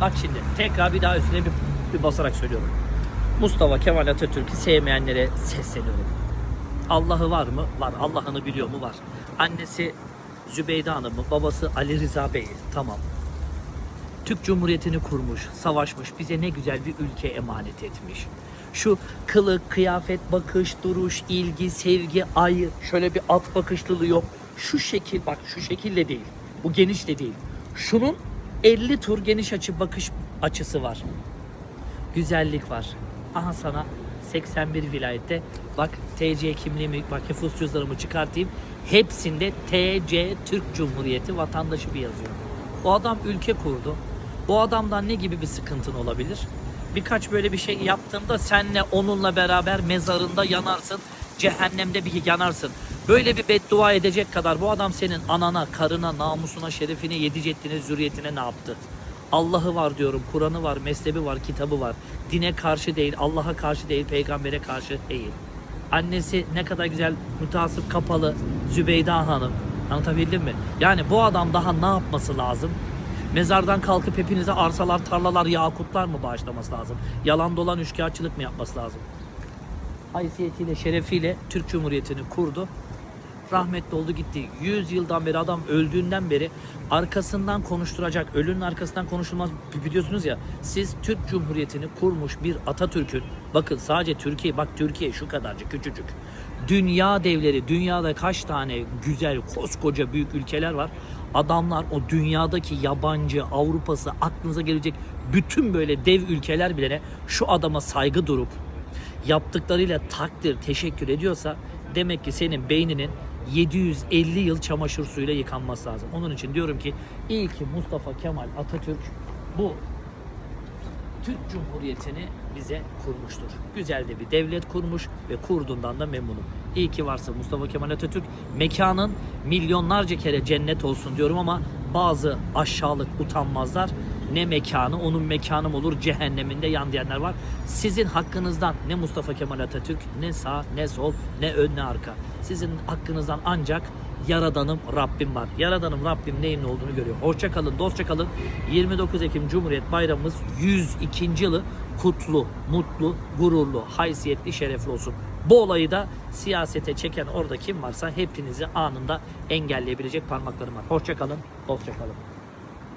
Bak şimdi tekrar bir daha üstüne bir, bir basarak söylüyorum. Mustafa Kemal Atatürk'ü sevmeyenlere sesleniyorum. Allah'ı var mı? Var. Allah'ını biliyor mu? Var. Annesi Zübeyde Hanım'ı, babası Ali Rıza Bey'i. Tamam. Türk Cumhuriyeti'ni kurmuş, savaşmış, bize ne güzel bir ülke emanet etmiş. Şu kılık, kıyafet, bakış, duruş, ilgi, sevgi, ayı, şöyle bir at bakışlılığı yok. Şu şekil, bak şu şekilde değil. Bu geniş de değil. Şunun 50 tur geniş açı bakış açısı var. Güzellik var. Aha sana 81 vilayette bak TC kimliğimi bak nüfus cüzdanımı çıkartayım. Hepsinde TC Türk Cumhuriyeti vatandaşı bir yazıyor. O adam ülke kurdu. Bu adamdan ne gibi bir sıkıntın olabilir? Birkaç böyle bir şey yaptığında senle onunla beraber mezarında yanarsın. Cehennemde bir yanarsın. Böyle bir beddua edecek kadar bu adam senin anana, karına, namusuna, şerefine, yedi ceddine, zürriyetine ne yaptı? Allah'ı var diyorum, Kur'an'ı var, mezhebi var, kitabı var. Dine karşı değil, Allah'a karşı değil, peygambere karşı değil. Annesi ne kadar güzel, mütasip kapalı Zübeyda Hanım. Anlatabildim mi? Yani bu adam daha ne yapması lazım? Mezardan kalkıp hepinize arsalar, tarlalar, yakutlar mı bağışlaması lazım? Yalan dolan üçkağıtçılık mı yapması lazım? Haysiyetiyle, şerefiyle Türk Cumhuriyeti'ni kurdu. Rahmetli oldu gitti. 100 yıldan beri adam öldüğünden beri arkasından konuşturacak, ölünün arkasından konuşulmaz biliyorsunuz ya. Siz Türk Cumhuriyeti'ni kurmuş bir Atatürk'ün, bakın sadece Türkiye, bak Türkiye şu kadarcık küçücük. Dünya devleri, dünyada kaç tane güzel, koskoca büyük ülkeler var. Adamlar o dünyadaki yabancı, Avrupa'sı, aklınıza gelecek bütün böyle dev ülkeler bile şu adama saygı durup yaptıklarıyla takdir, teşekkür ediyorsa demek ki senin beyninin 750 yıl çamaşır suyuyla yıkanması lazım. Onun için diyorum ki iyi ki Mustafa Kemal Atatürk bu Türk Cumhuriyeti'ni bize kurmuştur. Güzel de bir devlet kurmuş ve kurduğundan da memnunum. İyi ki varsa Mustafa Kemal Atatürk. Mekanın milyonlarca kere cennet olsun diyorum ama bazı aşağılık utanmazlar ne mekanı onun mekanım olur cehenneminde yan diyenler var. Sizin hakkınızdan ne Mustafa Kemal Atatürk ne sağ ne sol ne ön ne arka. Sizin hakkınızdan ancak Yaradanım Rabbim var. Yaradanım Rabbim neyin ne olduğunu görüyor. Hoşça kalın, dostça kalın. 29 Ekim Cumhuriyet Bayramımız 102. yılı kutlu, mutlu, gururlu, haysiyetli, şerefli olsun. Bu olayı da siyasete çeken orada kim varsa hepinizi anında engelleyebilecek parmaklarım var. Hoşça kalın, dostça kalın.